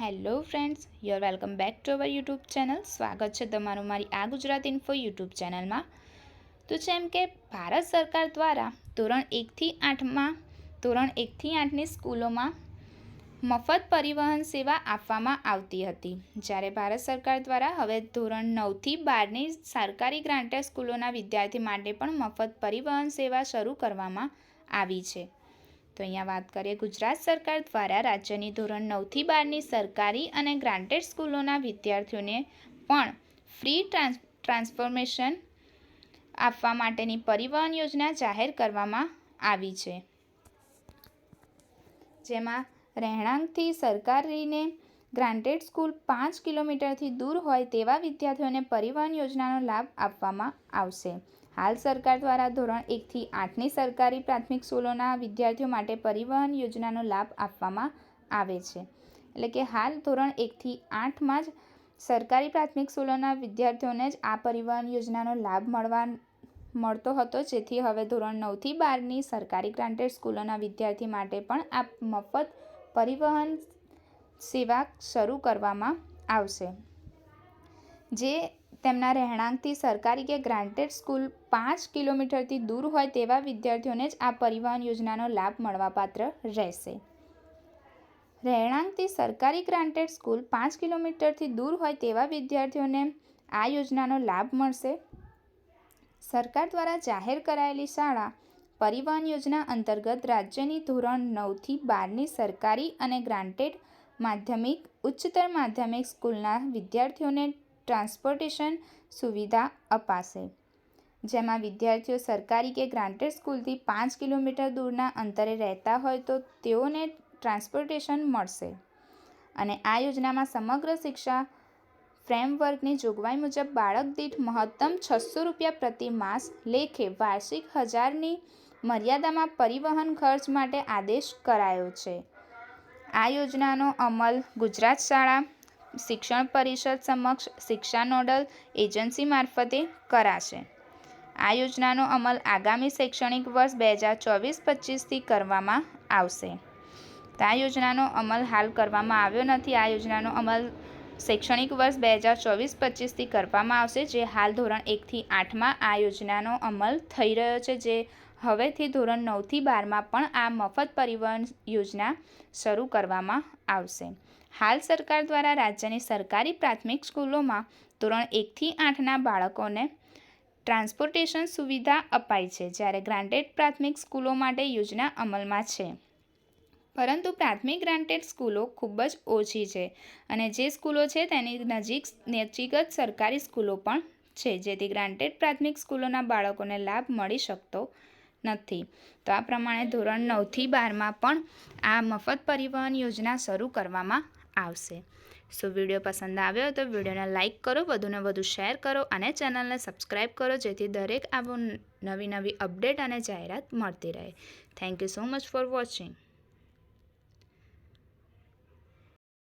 Hello friends your welcome back to our YouTube channel સ્વાગત છે તમારું મારી આ ગુજરાત ઇન્ફો યુટ્યુબ ચેનલમાં તો જેમ કે ભારત સરકાર દ્વારા ધોરણ એકથી આઠમાં, ધોરણ એકથી આઠની સ્કૂલોમાં મફત પરિવહન સેવા આપવામાં આવતી હતી. જ્યારે ભારત સરકાર દ્વારા હવે ધોરણ નવથી બારની સરકારી ગ્રાન્ટેડ સ્કૂલોના વિદ્યાર્થી માટે પણ મફત પરિવહન સેવા શરૂ કરવામાં આવી છે. તો અહીંયા વાત કરીએ ગુજરાત સરકાર દ્વારા રાજ્યની ધોરણ નવથી બારની સરકારી અને ગ્રાન્ટેડ સ્કૂલોના વિદ્યાર્થીઓને પણ ફ્રી ટ્રાન્સ ટ્રાન્સફોર્મેશન આપવા માટેની પરિવહન યોજના જાહેર કરવામાં આવી છે. જેમાં રહેણાંકથી સરકારીને ગ્રાન્ટેડ સ્કૂલ પાંચ કિલોમીટરથી દૂર હોય તેવા વિદ્યાર્થીઓને પરિવહન યોજનાનો લાભ આપવામાં આવશે. હાલ સરકાર દ્વારા ધોરણ એકથી આઠની સરકારી પ્રાથમિક સ્કૂલોના વિદ્યાર્થીઓ માટે પરિવહન યોજનાનો લાભ આપવામાં આવે છે. એટલે કે હાલ ધોરણ એકથી આઠમાં જ સરકારી પ્રાથમિક સ્કૂલોના વિદ્યાર્થીઓને જ આ પરિવહન યોજનાનો લાભ મળવા મળતો હતો. જેથી હવે ધોરણ નવથી બારની સરકારી ગ્રાન્ટેડ સ્કૂલોના વિદ્યાર્થી માટે પણ આ મફત પરિવહન સેવા શરૂ કરવામાં આવશે. જે તેમના રહેણાંકથી સરકારી કે ગ્રાન્ટેડ સ્કૂલ પાંચ કિલોમીટરથી દૂર હોય તેવા વિદ્યાર્થીઓને જ આ પરિવહન યોજનાનો લાભ મળવાપાત્ર રહેશે. રહેણાંકથી સરકારી ગ્રાન્ટેડ સ્કૂલ પાંચ કિલોમીટરથી દૂર હોય તેવા વિદ્યાર્થીઓને આ યોજનાનો લાભ મળશે. સરકાર દ્વારા જાહેર કરાયેલી શાળા પરિવહન યોજના અંતર્ગત રાજ્યની ધોરણ નવથી બારની સરકારી અને ગ્રાન્ટેડ માધ્યમિક, ઉચ્ચતર માધ્યમિક સ્કૂલના વિદ્યાર્થીઓને ટ્રાન્સપોર્ટેશન સુવિધા અપાશે. જેમાં વિદ્યાર્થીઓ સરકારી કે ગ્રાન્ટેડ સ્કૂલથી પાંચ કિલોમીટર દૂરના અંતરે રહેતા હોય તો તેઓને ટ્રાન્સપોર્ટેશન મળશે. અને આ યોજનામાં સમગ્ર શિક્ષા ફ્રેમવર્કની જોગવાઈ મુજબ બાળક દીઠ મહત્તમ છસો રૂપિયા પ્રતિ માસ લેખે વાર્ષિક હજારની મર્યાદામાં પરિવહન ખર્ચ માટે આદેશ કરાયો છે. આ યોજનાનો અમલ ગુજરાત શાળા શિક્ષણ પરિષદ સમક્ષ શિક્ષા નોડલ એજન્સી મારફતે કરાશે. આ યોજનાનો અમલ આગામી શૈક્ષણિક વર્ષ બે હજાર ચોવીસ પચીસથી કરવામાં આવશે. આ યોજનાનો અમલ હાલ કરવામાં આવ્યો નથી. આ યોજનાનો અમલ શૈક્ષણિક વર્ષ બે હજાર ચોવીસ પચીસથી કરવામાં આવશે, જે હાલ ધોરણ એકથી આઠમાં આ યોજનાનો અમલ થઈ રહ્યો છે, જે હવેથી ધોરણ નવથી બારમાં પણ આ મફત પરિવહન યોજના શરૂ કરવામાં આવશે. હાલ સરકાર દ્વારા રાજ્યની સરકારી પ્રાથમિક સ્કૂલોમાં ધોરણ એકથી આઠના બાળકોને ટ્રાન્સપોર્ટેશન સુવિધા અપાઈ છે, જ્યારે ગ્રાન્ટેડ પ્રાથમિક સ્કૂલો માટે યોજના અમલમાં છે. પરંતુ પ્રાથમિક ગ્રાન્ટેડ સ્કૂલો ખૂબ જ ઓછી છે અને જે સ્કૂલો છે તેની નજીક નજીકત સરકારી સ્કૂલો પણ છે, જેથી ગ્રાન્ટેડ પ્રાથમિક સ્કૂલોના બાળકોને લાભ મળી શકતો નથી. તો આ પ્રમાણે ધોરણ નવથી બારમાં પણ આ મફત પરિવહન યોજના શરૂ કરવામાં આવશે. સો વીડિયો પસંદ આવ્યો તો વિડીયોને લાઇક કરો, વધુને વધુ શેર કરો અને ચેનલને સબસ્ક્રાઈબ કરો, જેથી દરેક આવો નવી નવી અપડેટ અને જાહેરાત મળતી રહે. Thank you so much for watching.